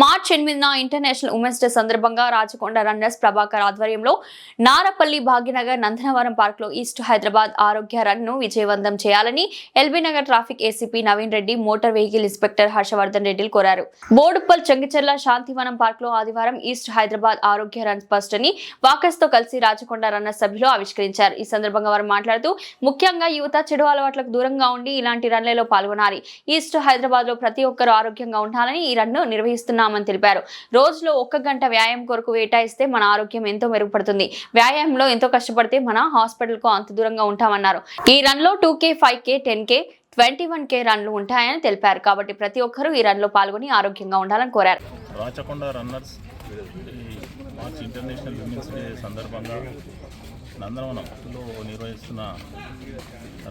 March ఎనిమిదిన international women's day సందర్భంగా Rachakonda runners Prabhakar ఆధ్వర్యంలో నారపల్లి భాగ్యనగర్ నందనవరం పార్క్లో ఈస్ట్ హైదరాబాద్ ఆరోగ్య రన్ను విజయవంతం చేయాలని L B Nagar traffic ACP Naveen Reddy motor vehicle inspector Harshavardhan రెడ్డిలు కోరారు. బోడుప్పల్ చెంగచెర్ల శాంతివనం పార్క్లో ఆదివారం ఈస్ట్ హైదరాబాద్ ఆరోగ్య రన్ ఫస్ట్ అని వాకర్స్తో కలిసి రాచకొండ రన్నర్స్ సభ్యులు ఆవిష్కరించారు. ఈ సందర్భంగా వారు మాట్లాడుతూ ముఖ్యంగా యువత చెడు అలవాట్లకు దూరంగా ఉండి ఇలాంటి రన్లలో పాల్గొనాలి. ఈస్ట్ హైదరాబాద్లో ప్రతి ఒక్కరూ ఆరోగ్యంగా ఉండాలని ఈ రన్ను నిర్వహిస్తున్నారు. చేస్తున్నామని తెలిపారు. రోజులో ఒక్క గంట వ్యాయామం కొరకు వేటాయిస్తే మన ఆరోగ్యం ఎంతో మెరుగుపడుతుంది. వ్యాయామంలో ఎంతో కష్టపడితే మన హాస్పిటల్కు అంత దూరంగా ఉంటామన్నారు. ఈ రన్లో two K five K ten K twenty one K రన్లు ఉంటాయని తెలిపారు. కాబట్టి ప్రతి ఒక్కరూ ఈ రన్లో పాల్గొని ఆరోగ్యంగా ఉండాలని కోరారు. Rachakonda runners March international women's day సందర్భంగా నందనవనంలో నిర్వహిస్తున్న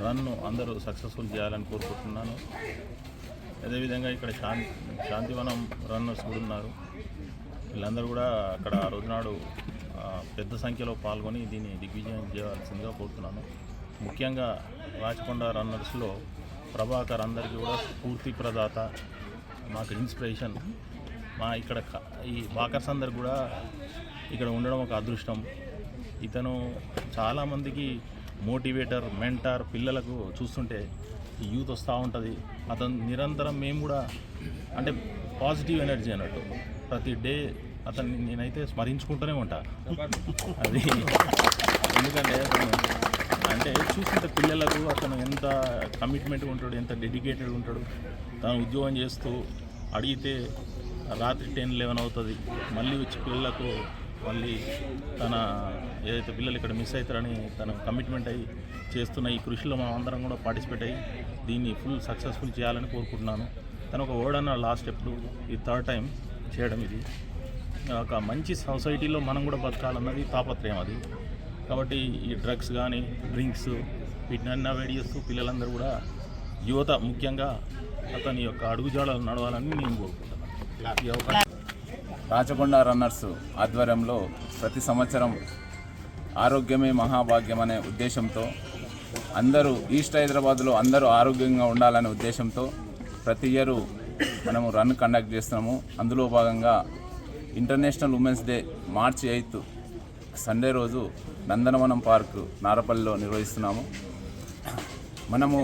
రన్ను అందరూ సక్సెస్ఫుల్ చేయాలని కోరుకుంటున్నాను. అదేవిధంగా ఇక్కడ శాంతి శాంతివనం రన్నర్స్ కూడా ఉన్నారు. వీళ్ళందరూ కూడా అక్కడ ఆ రోజునాడు పెద్ద సంఖ్యలో పాల్గొని దీన్ని దిగ్విజయం చేయాల్సిందిగా కోరుతున్నాను. ముఖ్యంగా రాచకొండ రన్నర్స్లో ప్రభాకర్ అందరికీ కూడా స్ఫూర్తి ప్రదాత మాకు ఇన్స్పిరేషన్. మా ఇక్కడ ఈ బాకర్స్ అందరికి కూడా ఇక్కడ ఉండడం ఒక అదృష్టం. ఇతను చాలామందికి మోటివేటర్ మెంటర్ పిల్లలకు చూస్తుంటే యూత్ వస్తూ ఉంటుంది. అతను నిరంతరం మేము కూడా అంటే పాజిటివ్ ఎనర్జీ అన్నట్టు. ప్రతి డే అతన్ని నేనైతే స్మరించుకుంటూనే ఉంటా. అది ఎందుకంటే అంటే చూస్తుంటే పిల్లలకు అతను ఎంత కమిట్మెంట్గా ఉంటాడు ఎంత డెడికేటెడ్ ఉంటాడు. తను ఉద్యోగం చేస్తూ అడిగితే రాత్రి టెన్ లెవెన్ అవుతుంది. మళ్ళీ వచ్చి పిల్లలకు మళ్ళీ తన ఏదైతే పిల్లలు ఇక్కడ మిస్ అవుతారని తన కమిట్మెంట్ అయ్యి చేస్తున్న ఈ కృషిలో మనం అందరం కూడా పార్టిసిపేట్ అయ్యి దీన్ని ఫుల్ సక్సెస్ఫుల్ చేయాలని కోరుకుంటున్నాను. తను ఒక వర్డ్ అన్న లాస్ట్ ఎప్పుడు ఈ థర్డ్ టైం చేయడం ఇది. ఒక మంచి సొసైటీలో మనం కూడా బతకాలన్నది తాపత్రయం అది. కాబట్టి ఈ డ్రగ్స్ కానీ డ్రింక్స్ వీటిని అన్ని అవాయిడ్ చేస్తూ పిల్లలందరూ కూడా యువత ముఖ్యంగా అతని యొక్క అడుగుజాడలు నడవాలని నేను కోరుకుంటున్నాను. ఈ అవకాశం రాచకొండ రన్నర్స్ ఆధ్వర్యంలో ప్రతి సంవత్సరం ఆరోగ్యమే మహాభాగ్యం అనే ఉద్దేశంతో అందరూ ఈస్ట్ హైదరాబాద్లో అందరూ ఆరోగ్యంగా ఉండాలనే ఉద్దేశంతో ప్రతి ఇయరు మనము రన్ కండక్ట్ చేస్తున్నాము. అందులో భాగంగా ఇంటర్నేషనల్ ఉమెన్స్ డే మార్చి ఎయిత్ సండే రోజు నందనవనం పార్క్ నారపల్లిలో నిర్వహిస్తున్నాము. మనము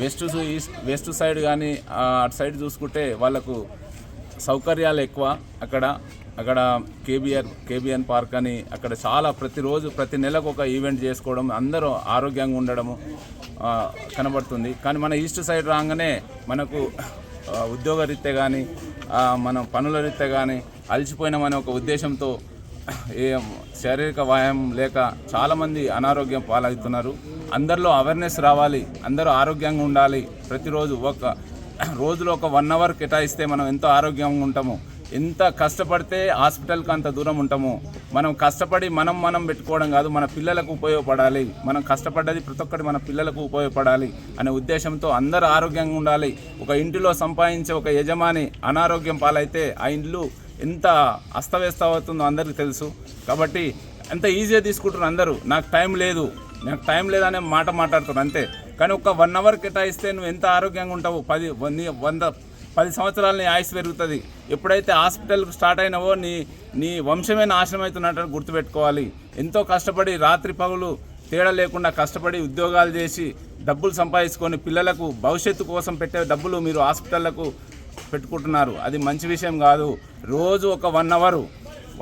వెస్ట్ ఈస్ట్ వెస్ట్ సైడ్ కానీ అటు సైడ్ చూసుకుంటే వాళ్ళకు సౌకర్యాలు ఎక్కువ. అక్కడ అక్కడ కేబిఆర్ కేబిఎన్ పార్క్ అని అక్కడ చాలా ప్రతిరోజు ప్రతి నెలకు ఒక ఈవెంట్ చేసుకోవడం అందరూ ఆరోగ్యంగా ఉండడము కనబడుతుంది. కానీ మన ఈస్ట్ సైడ్ రాగానే మనకు ఉద్యోగ రీత్యా కానీ మన పనుల రీత్యా కానీ అలసిపోయినామనే ఒక ఉద్దేశంతో ఏ శారీరక వ్యాయామం లేక చాలామంది అనారోగ్యం పాలవుతున్నారు. అందరిలో అవేర్నెస్ రావాలి అందరూ ఆరోగ్యంగా ఉండాలి. ప్రతిరోజు ఒక రోజులో ఒక వన్ అవర్ కేటాయిస్తే మనం ఎంతో ఆరోగ్యంగా ఉంటాము ఎంత కష్టపడితే హాస్పిటల్కి అంత దూరం ఉంటాము మనం కష్టపడి మనం మనం పెట్టుకోవడం కాదు మన పిల్లలకు ఉపయోగపడాలి. మనం కష్టపడ్డది ప్రతి ఒక్కటి మన పిల్లలకు ఉపయోగపడాలి అనే ఉద్దేశంతో అందరూ ఆరోగ్యంగా ఉండాలి. ఒక ఇంటిలో సంపాదించే ఒక యజమాని అనారోగ్యం పాలైతే ఆ ఇల్లు ఎంత అస్తవ్యస్త అవుతుందో అందరికీ తెలుసు. కాబట్టి ఎంత ఈజీగా తీసుకుంటున్నారు అందరూ నాకు టైం లేదు నాకు టైం లేదనే మాట మాట్లాడుతున్నారు అంతే. కానీ ఒక వన్ అవర్ కేటాయిస్తే నువ్వు ఎంత ఆరోగ్యంగా ఉంటావు పది నీ వంద పది సంవత్సరాలని నీ ఆయుష్ పెరుగుతుంది. ఎప్పుడైతే హాస్పిటల్ స్టార్ట్ అయినావో నీ నీ వంశమే నాశనం అవుతున్నట్టు గుర్తుపెట్టుకోవాలి. ఎంతో కష్టపడి రాత్రి పగులు తేడా లేకుండా కష్టపడి ఉద్యోగాలు చేసి డబ్బులు సంపాదించుకొని పిల్లలకు భవిష్యత్తు కోసం పెట్టే డబ్బులు మీరు హాస్పిటళ్ళకు పెట్టుకుంటున్నారు. అది మంచి విషయం కాదు. రోజు ఒక one hour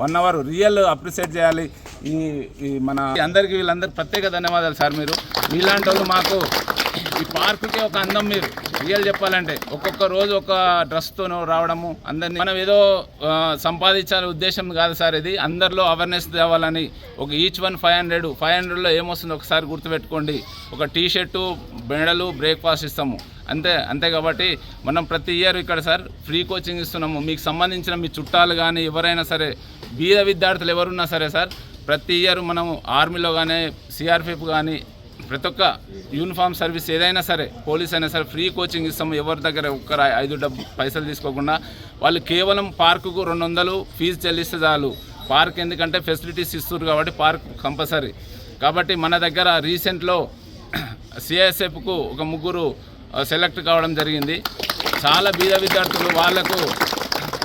one hour real appreciate చేయాలి. ఈ ఈ మన అందరికీ వీళ్ళందరికీ ప్రత్యేక ధన్యవాదాలు సార్ మీరు. మీలాంటి వాళ్ళు మాకు ఈ పార్కుకే ఒక అందం మీరు. రియల్ చెప్పాలంటే ఒక్కొక్క రోజు ఒక డ్రెస్తోనో రావడము అందరినీ మనం ఏదో ఆ, సంపాదించాలనే ఉద్దేశం కాదు సార్ ఇది. అందరిలో అవేర్నెస్ తేవాలని ఒక each one five hundred five హండ్రెడ్లో ఏమొస్తుందో ఒకసారి గుర్తుపెట్టుకోండి. ఒక టీ షర్టు బెడలు బ్రేక్ఫాస్ట్ ఇస్తాము. అంతే అంతే కాబట్టి మనం ప్రతి ఇయర్ ఇక్కడ సార్ ఫ్రీ కోచింగ్ ఇస్తున్నాము. మీకు సంబంధించిన మీ చుట్టాలు కానీ ఎవరైనా సరే బీద విద్యార్థులు ఎవరున్నా సరే సార్ ప్రతి ఇయర్ మనం ఆర్మీలో కానీ సిఆర్పిఎఫ్ కానీ ప్రతి ఒక్క యూనిఫామ్ సర్వీస్ ఏదైనా సరే పోలీస్ అయినా సరే ఫ్రీ కోచింగ్ ఇస్తాము. ఎవరి దగ్గర ఒక్కరు ఐదు డబ్బు పైసలు తీసుకోకుండా వాళ్ళు కేవలం పార్కుకు రెండు వందలు ఫీజు చెల్లిస్తే చాలు. పార్క్ ఎందుకంటే ఫెసిలిటీస్ ఇస్తున్నారు కాబట్టి పార్క్ కంపల్సరీ. కాబట్టి మన దగ్గర రీసెంట్లో సిఐఎస్ఎఫ్కు ఒక ముగ్గురు సెలెక్ట్ కావడం జరిగింది. చాలా బీద విద్యార్థులు వాళ్ళకు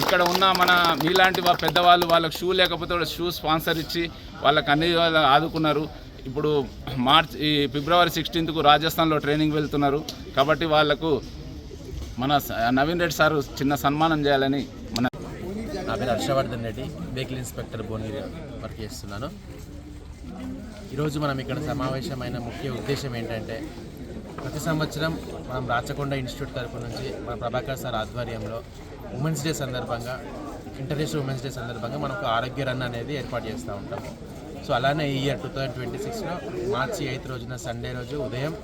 ఇక్కడ ఉన్న మన మీలాంటి పెద్దవాళ్ళు వాళ్ళకి షూ లేకపోతే షూ స్పాన్సర్ ఇచ్చి వాళ్ళకి అన్ని ఆదుకున్నారు. ఇప్పుడు మార్చ్ ఈ ఫిబ్రవరి సిక్స్టీన్త్కు రాజస్థాన్లో ట్రైనింగ్ వెళ్తున్నారు. కాబట్టి వాళ్ళకు మన నవీన్ రెడ్డి సారు చిన్న సన్మానం చేయాలని మన నా పేరు Harshavardhan Reddy vehicle inspector Bhuvanagiri work చేస్తున్నాను. ఈరోజు మనం ఇక్కడ సమావేశమైన ముఖ్య ఉద్దేశం ఏంటంటే ప్రతి సంవత్సరం మనం రాచకొండ ఇన్స్టిట్యూట్ తరపు నుంచి మన ప్రభాకర్ సార్ ఆధ్వర్యంలో ఉమెన్స్ డే సందర్భంగా ఇంటర్నేషనల్ ఉమెన్స్ డే సందర్భంగా మనం ఒక ఆరోగ్య రన్ అనేది ఏర్పాటు చేస్తూ ఉంటాము. సో అలానే ఈ ఇయర్ టూ థౌజండ్ ట్వంటీ సిక్స్లో మార్చి ఎయిత్ రోజున సండే రోజు ఉదయం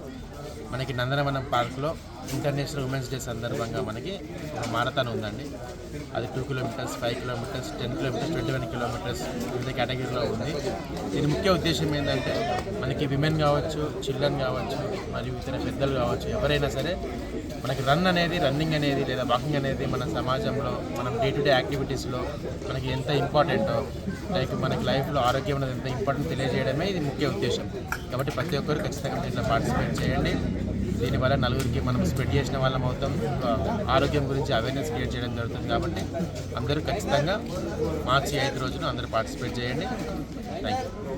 మనకి నందనవనం పార్క్లో ఇంటర్నేషనల్ ఉమెన్స్ డే సందర్భంగా మనకి ఒక మారథాన్ ఉందండి. అది two kilometres five kilometres ten kilometres twenty one kilometres వివిధ కేటగిరీలో ఉంది. దీని ముఖ్య ఉద్దేశం ఏంటంటే మనకి విమెన్ కావచ్చు చిల్డ్రన్ కావచ్చు మరియు ఇతర పెద్దలు కావచ్చు ఎవరైనా సరే మనకి రన్ అనేది రన్నింగ్ అనేది లేదా వాకింగ్ అనేది మన సమాజంలో మనం డే టు డే యాక్టివిటీస్లో మనకి ఎంత ఇంపార్టెంటో లైక్ మనకి లైఫ్లో ఆరోగ్యం అనేది ఎంత ఇంపార్టెంట్ తెలియజేయడమే ఇది ముఖ్య ఉద్దేశం. కాబట్టి ప్రతి ఒక్కరు ఖచ్చితంగా దీంట్లో పార్టిసిపేట్ చేయండి. దీనివల్ల నలుగురికి మనం స్ప్రెడ్ చేసిన వాళ్ళం అవుతాం. ఆరోగ్యం గురించి అవేర్నెస్ క్రియేట్ చేయడం జరుగుతుంది కాబట్టి అందరూ ఖచ్చితంగా మార్చి ఐదు రోజున అందరూ పార్టిసిపేట్ చేయండి. Thank you